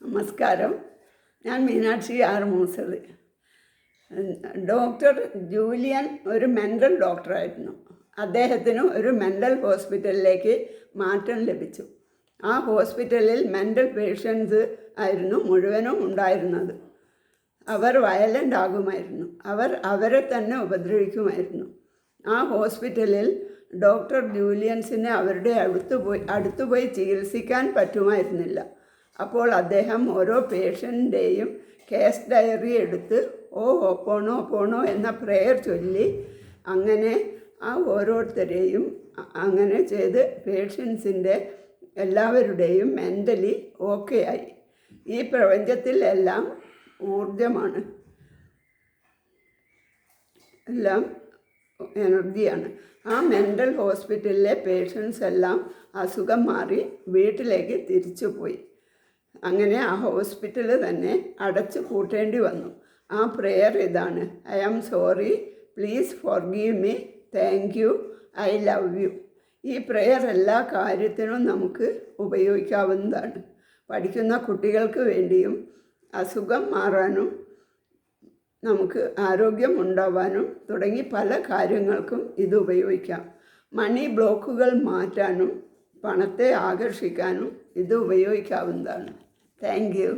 നമസ്കാരം. ഞാൻ Meenakshi R Moosath doctor Julian ഒരു മെന്റൽ ഡോക്ടറായിരുന്നു. അദ്ദേഹത്തിന് ഒരു മെന്റൽ ഹോസ്പിറ്റലിലേക്ക് മാറ്റം ലഭിച്ചു. ആ ഹോസ്പിറ്റലിൽ മെന്റൽ പേഷ്യൻസ് ആയിരുന്നു മുഴുവനും ഉണ്ടായിരുന്നത്. അവർ വയലന്റ് ആകുമായിരുന്നു. അവർ അവരെ തന്നെ ഉപദ്രവിക്കുമായിരുന്നു. ആ ഹോസ്പിറ്റലിൽ ഡോക്ടർ ജൂലിയൻസിനെ അവരുടെ അടുത്ത് പോയി അടുത്ത് പോയി ചികിത്സിക്കാൻ പറ്റുമായിരുന്നില്ല. അപ്പോൾ അദ്ദേഹം ഓരോ പേഷ്യന്റെയും കേസ് ഡയറി എടുത്ത് ഓ ഓപ്പോണോ പോണോ എന്ന പ്രെയർ ചൊല്ലി അങ്ങനെ ആ ഓരോരുത്തരെയും അങ്ങനെ ചെയ്ത് പേഷ്യൻസിന്റെ എല്ലാവരുടെയും മെന്റലി ഓക്കെ ആയി. ഈ പ്രപഞ്ചത്തിൽ എല്ലാം ഊർജമാണ് എല്ലാം എനർജിയാണ്. ആ മെന്റൽ ഹോസ്പിറ്റലിലെ പേഷ്യൻസ് എല്ലാം അസുഖം മാറി വീട്ടിലേക്ക് തിരിച്ചു പോയി അങ്ങനെ ആ ഹോസ്പിറ്റൽ തന്നെ അടച്ചു പൂട്ടേണ്ടി വന്നു. ആ പ്രെയർ ഇതാണ്. I am sorry please forgive me thank you I love you ഈ പ്രെയർ എല്ലാ കാര്യത്തിനും നമുക്ക് ഉപയോഗിക്കാവുന്നതാണ്. പഠിക്കുന്ന കുട്ടികൾക്ക് വേണ്ടിയും അസുഖം മാറാനും നമുക്ക് ആരോഗ്യം ഉണ്ടാവാനും തുടങ്ങി പല കാര്യങ്ങൾക്കും ഇത് ഉപയോഗിക്കാം. മണി ബ്ലോക്കുകൾ മാറ്റാനും പണത്തെ ആകർഷിക്കാനും ഇത് ഉപയോഗിക്കാവുന്നതാണ്. Thank you